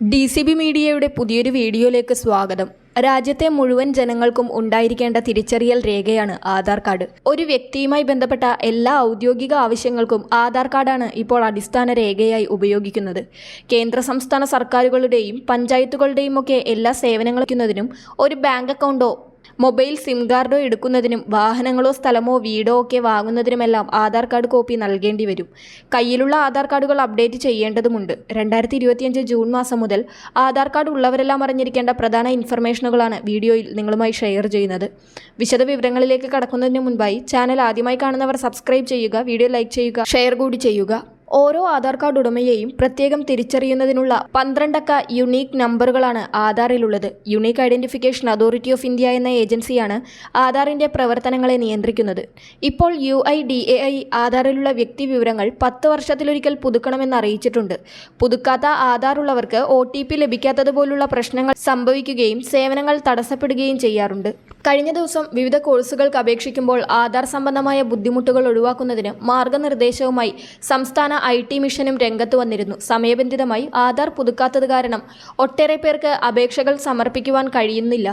D C B മീഡിയയുടെ പുതിയൊരു വീഡിയോയിലേക്ക് സ്വാഗതം. രാജ്യത്തെ മുഴുവൻ ജനങ്ങൾക്കും ഉണ്ടായിരിക്കേണ്ട തിരിച്ചറിയൽ രേഖയാണ് ആധാർ കാർഡ്. ഒരു വ്യക്തിയുമായി ബന്ധപ്പെട്ട എല്ലാ ഔദ്യോഗിക ആവശ്യങ്ങൾക്കും ആധാർ കാർഡാണ് ഇപ്പോൾ അടിസ്ഥാന രേഖയായി ഉപയോഗിക്കുന്നത്. കേന്ദ്ര സംസ്ഥാന സർക്കാരുകളുടെയും പഞ്ചായത്തുകളുടെയും ഒക്കെ എല്ലാ സേവനങ്ങൾക്കുന്നതിനും ഒരു ബാങ്ക് അക്കൗണ്ടോ മൊബൈൽ സിം കാർഡോ എടുക്കുന്നതിനും വാഹനങ്ങളോ സ്ഥലമോ വീടോ ഒക്കെ വാങ്ങുന്നതിനുമെല്ലാം ആധാർ കാർഡ് കോപ്പി നൽകേണ്ടി വരും. കയ്യിലുള്ള ആധാർ കാർഡുകൾ അപ്ഡേറ്റ് ചെയ്യേണ്ടതുമുണ്ട്. രണ്ടായിരത്തി ഇരുപത്തിയഞ്ച് ജൂൺ മാസം മുതൽ ആധാർ കാർഡ് ഉള്ളവരെല്ലാം അറിഞ്ഞിരിക്കേണ്ട പ്രധാന ഇൻഫർമേഷനുകളാണ് വീഡിയോയിൽ നിങ്ങളുമായി ഷെയർ ചെയ്യുന്നത്. വിശദ വിവരങ്ങളിലേക്ക് കടക്കുന്നതിന് മുൻപായി ചാനൽ ആദ്യമായി കാണുന്നവർ സബ്സ്ക്രൈബ് ചെയ്യുക വീഡിയോ ലൈക്ക് ചെയ്യുക ഷെയർ കൂടി ചെയ്യുക. ഓരോ ആധാർ കാർഡ് ഉടമയെയും പ്രത്യേകം തിരിച്ചറിയുന്നതിനുള്ള പന്ത്രണ്ടക്ക യുണീക്ക് നമ്പറുകളാണ് ആധാറിലുള്ളത്. Unique identification authority of India എന്ന ഏജൻസിയാണ് ആധാറിന്റെ പ്രവർത്തനങ്ങളെ നിയന്ത്രിക്കുന്നത്. ഇപ്പോൾ U I D A I ആധാറിലുള്ള വ്യക്തി വിവരങ്ങൾ പത്ത് വർഷത്തിലൊരിക്കൽ പുതുക്കണമെന്ന് അറിയിച്ചിട്ടുണ്ട്. പുതുക്കാത്ത ആധാർ ഉള്ളവർക്ക് ഒ ടി പി ലഭിക്കാത്തതുപോലുള്ള പ്രശ്നങ്ങൾ സംഭവിക്കുകയും സേവനങ്ങൾ തടസ്സപ്പെടുകയും ചെയ്യാറുണ്ട്. കഴിഞ്ഞ ദിവസം വിവിധ കോഴ്സുകൾക്ക് അപേക്ഷിക്കുമ്പോൾ ആധാർ സംബന്ധമായ ബുദ്ധിമുട്ടുകൾ ഒഴിവാക്കുന്നതിന് മാർഗനിർദ്ദേശവുമായി സംസ്ഥാന ഐ ടി മിഷനും രംഗത്ത് വന്നിരുന്നു. സമയബന്ധിതമായി ആധാർ പുതുക്കാത്തത് കാരണം ഒട്ടേറെ പേർക്ക് അപേക്ഷകൾ സമർപ്പിക്കുവാൻ കഴിയുന്നില്ല.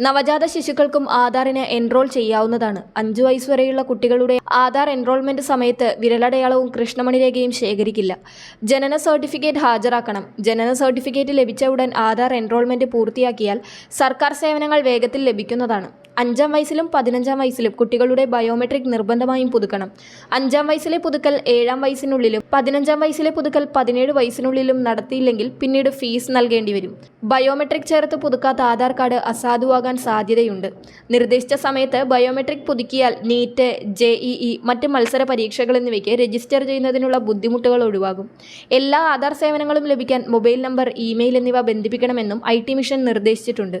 നവജാത ശിശുക്കൾക്കും ആധാറിന് എൻറോൾ ചെയ്യാവുന്നതാണ്. അഞ്ചു വയസ്സ് വരെയുള്ള കുട്ടികളുടെ ആധാർ എൻറോൾമെന്റ് സമയത്ത് വിരലടയാളവും കൃഷ്ണമണി രേഖയും ശേഖരിക്കില്ല. ജനന സർട്ടിഫിക്കറ്റ് ഹാജരാക്കണം. ജനന സർട്ടിഫിക്കറ്റ് ലഭിച്ച ഉടൻ ആധാർ എൻറോൾമെന്റ് പൂർത്തിയാക്കിയാൽ സർക്കാർ സേവനങ്ങൾ വേഗത്തിൽ ലഭിക്കുന്നതാണ്. അഞ്ചാം വയസ്സിലും പതിനഞ്ചാം വയസ്സിലും കുട്ടികളുടെ ബയോമെട്രിക് നിർബന്ധമായും പുതുക്കണം. അഞ്ചാം വയസ്സിലെ പുതുക്കൽ ഏഴാം വയസ്സിനുള്ളിലും പതിനഞ്ചാം വയസ്സിലെ പുതുക്കൽ പതിനേഴ് വയസ്സിനുള്ളിലും നടത്തിയില്ലെങ്കിൽ പിന്നീട് ഫീസ് നൽകേണ്ടി വരും. ബയോമെട്രിക് ചേർത്ത് പുതുക്കാത്ത ആധാർ കാർഡ് അസാധുവാകാൻ സാധ്യതയുണ്ട്. നിർദ്ദേശിച്ച സമയത്ത് ബയോമെട്രിക് പുതുക്കിയാൽ നീറ്റ് ജെ ഇ മറ്റ് മത്സര പരീക്ഷകൾ എന്നിവയ്ക്ക് രജിസ്റ്റർ ചെയ്യുന്നതിനുള്ള ബുദ്ധിമുട്ടുകൾ ഒഴിവാകും. എല്ലാ ആധാർ സേവനങ്ങളും ലഭിക്കാൻ മൊബൈൽ നമ്പർ ഇമെയിൽ എന്നിവ ബന്ധിപ്പിക്കണമെന്നും ഐ മിഷൻ നിർദ്ദേശിച്ചിട്ടുണ്ട്.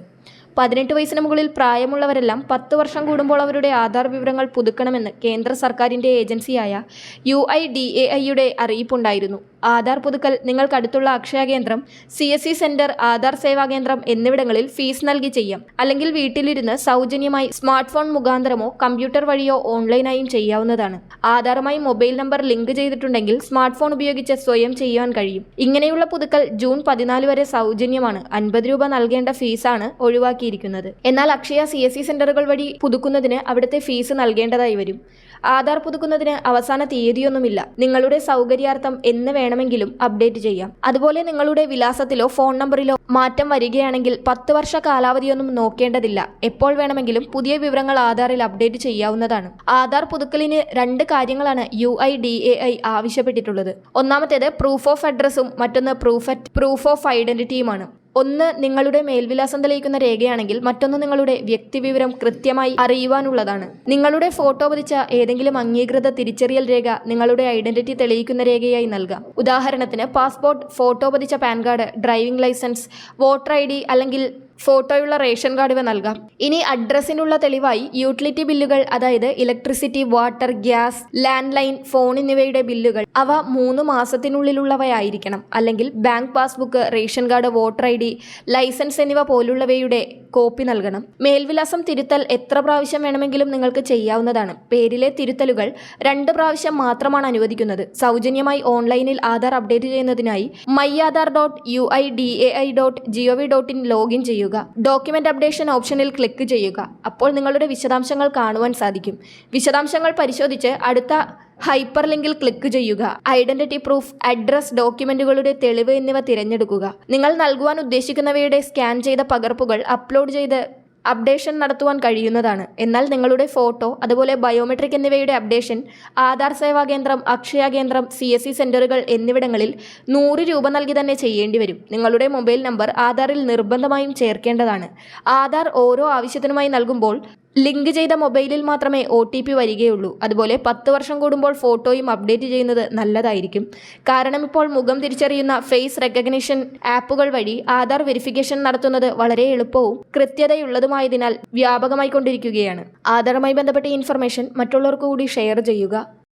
പതിനെട്ട് വയസ്സിന് മുകളിൽ പ്രായമുള്ളവരെല്ലാം പത്ത് വർഷം കൂടുമ്പോൾ അവരുടെ ആധാർ വിവരങ്ങൾ പുതുക്കണമെന്ന് കേന്ദ്ര സർക്കാരിന്റെ ഏജൻസിയായ യു ഐ ഡി എ ഐയുടെ അറിയിപ്പുണ്ടായിരുന്നു. ആധാർ പുതുക്കൽ നിങ്ങൾക്കടുത്തുള്ള അക്ഷയ കേന്ദ്രം C S C centre Aadhaar സേവാ കേന്ദ്രം എന്നിവിടങ്ങളിൽ ഫീസ് നൽകി ചെയ്യാം. അല്ലെങ്കിൽ വീട്ടിലിരുന്ന് സൗജന്യമായി സ്മാർട്ട് ഫോൺ മുഖാന്തരമോ കമ്പ്യൂട്ടർ വഴിയോ ഓൺലൈനായും ചെയ്യാവുന്നതാണ്. ആധാറുമായി മൊബൈൽ നമ്പർ ലിങ്ക് ചെയ്തിട്ടുണ്ടെങ്കിൽ സ്മാർട്ട് ഫോൺ ഉപയോഗിച്ച് സ്വയം ചെയ്യാൻ കഴിയും. ഇങ്ങനെയുള്ള പുതുക്കൽ ജൂൺ പതിനാല് വരെ സൗജന്യമാണ്. അൻപത് രൂപ നൽകേണ്ട ഫീസാണ് ഒഴിവാക്കിയിരിക്കുന്നത് എന്നാൽ അക്ഷയ സി എസ് സി സെന്ററുകൾ വഴി പുതുക്കുന്നതിന് അവിടുത്തെ ഫീസ് നൽകേണ്ടതായി വരും. ആധാർ പുതുക്കുന്നതിന് അവസാന തീയതിയൊന്നുമില്ല. നിങ്ങളുടെ സൗകര്യാർത്ഥം എന്ന് വേണമെങ്കിലും അപ്ഡേറ്റ് ചെയ്യാം. അതുപോലെ നിങ്ങളുടെ വിലാസത്തിലോ ഫോൺ നമ്പറിലോ മാറ്റം വരികയാണെങ്കിൽ പത്ത് വർഷ കാലാവധിയൊന്നും നോക്കേണ്ടതില്ല. എപ്പോൾ വേണമെങ്കിലും പുതിയ വിവരങ്ങൾ ആധാറിൽ അപ്ഡേറ്റ് ചെയ്യാവുന്നതാണ്. ആധാർ പുതുക്കലിന് രണ്ട് കാര്യങ്ങളാണ് U I D A I ആവശ്യപ്പെട്ടിട്ടുള്ളത്. ഒന്നാമത്തേത് പ്രൂഫ് ഓഫ് അഡ്രസ്സും മറ്റൊന്ന് പ്രൂഫ് പ്രൂഫ് ഓഫ് ഐഡന്റിറ്റിയുമാണ്. ഒന്ന് നിങ്ങളുടെ മേൽവിലാസം തെളിയിക്കുന്ന രേഖയാണെങ്കിൽ മറ്റൊന്ന് നിങ്ങളുടെ വ്യക്തിവിവരം കൃത്യമായി അറിയുവാനുള്ളതാണ്. നിങ്ങളുടെ ഫോട്ടോ പതിച്ച ഏതെങ്കിലും അംഗീകൃത തിരിച്ചറിയൽ രേഖ നിങ്ങളുടെ ഐഡന്റിറ്റി തെളിയിക്കുന്ന രേഖയായി നൽകാം. ഉദാഹരണത്തിന് പാസ്പോർട്ട് ഫോട്ടോ പതിച്ച PAN card driving licence voter I അല്ലെങ്കിൽ ഫോട്ടോയുള്ള റേഷൻ കാർഡ് ഇവ നൽകാം. ഇനി അഡ്രസ്സിനുള്ള തെളിവായി യൂട്ടിലിറ്റി ബില്ലുകൾ അതായത് electricity water gas land line phone എന്നിവയുടെ ബില്ലുകൾ. അവ മൂന്ന് മാസത്തിനുള്ളിലുള്ളവയായിരിക്കണം. അല്ലെങ്കിൽ bank passbook ration card voter I D licence എന്നിവ പോലുള്ളവയുടെ കോപ്പി നൽകണം. മേൽവിലാസം തിരുത്തൽ എത്ര പ്രാവശ്യം വേണമെങ്കിലും നിങ്ങൾക്ക് ചെയ്യാവുന്നതാണ്. പേരിലെ തിരുത്തലുകൾ രണ്ട് പ്രാവശ്യം മാത്രമാണ് അനുവദിക്കുന്നത്. സൗജന്യമായി ഓൺലൈനിൽ ആധാർ അപ്ഡേറ്റ് ചെയ്യുന്നതിനായി my Aadhaar dot U I D A I dot G O V dot in login ചെയ്യുക. ഡോക്യുമെന്റ് അപ്ഡേഷൻ ഓപ്ഷനിൽ ക്ലിക്ക് ചെയ്യുക. അപ്പോൾ നിങ്ങളുടെ വിശദാംശങ്ങൾ കാണുവാൻ സാധിക്കും. വിശദാംശങ്ങൾ പരിശോധിച്ച് അടുത്ത ഹൈപ്പർ ലിങ്കിൽ ക്ലിക്ക് ചെയ്യുക. ഐഡന്റിറ്റി പ്രൂഫ് അഡ്രസ് ഡോക്യുമെന്റുകളുടെ തെളിവ് എന്നിവ തിരഞ്ഞെടുക്കുക. നിങ്ങൾ നൽകുവാൻ ഉദ്ദേശിക്കുന്നവയുടെ സ്കാൻ ചെയ്ത പകർപ്പുകൾ അപ്ലോഡ് ചെയ്ത് അപ്ഡേഷൻ നടത്തുവാൻ കഴിയുന്നതാണ്. എന്നാൽ നിങ്ങളുടെ ഫോട്ടോ അതുപോലെ ബയോമെട്രിക് എന്നിവയുടെ അപ്ഡേഷൻ ആധാർ സേവാ കേന്ദ്രം അക്ഷയ കേന്ദ്രം സി എസ് സി സെന്ററുകൾ എന്നിവിടങ്ങളിൽ നൂറ് രൂപ നൽകി തന്നെ ചെയ്യേണ്ടി വരും. നിങ്ങളുടെ മൊബൈൽ നമ്പർ ആധാറിൽ നിർബന്ധമായും ചേർക്കേണ്ടതാണ്. ആധാർ ഓരോ ആവശ്യത്തിനുമായി നൽകുമ്പോൾ ലിങ്ക് ചെയ്ത മൊബൈലിൽ മാത്രമേ ഒ ടി പി വരികയുള്ളൂ. അതുപോലെ പത്ത് വർഷം കൂടുമ്പോൾ ഫോട്ടോയും അപ്ഡേറ്റ് ചെയ്യുന്നത് നല്ലതായിരിക്കും. കാരണം ഇപ്പോൾ മുഖം തിരിച്ചറിയുന്ന ഫേസ് റെക്കഗ്നിഷൻ ആപ്പുകൾ വഴി ആധാർ വെരിഫിക്കേഷൻ നടത്തുന്നത് വളരെ എളുപ്പവും കൃത്യതയുള്ളതുമായതിനാൽ വ്യാപകമായി കൊണ്ടിരിക്കുകയാണ് ആധാറുമായി ബന്ധപ്പെട്ട ഇൻഫർമേഷൻ മറ്റുള്ളവർക്ക് കൂടി ഷെയർ ചെയ്യുക.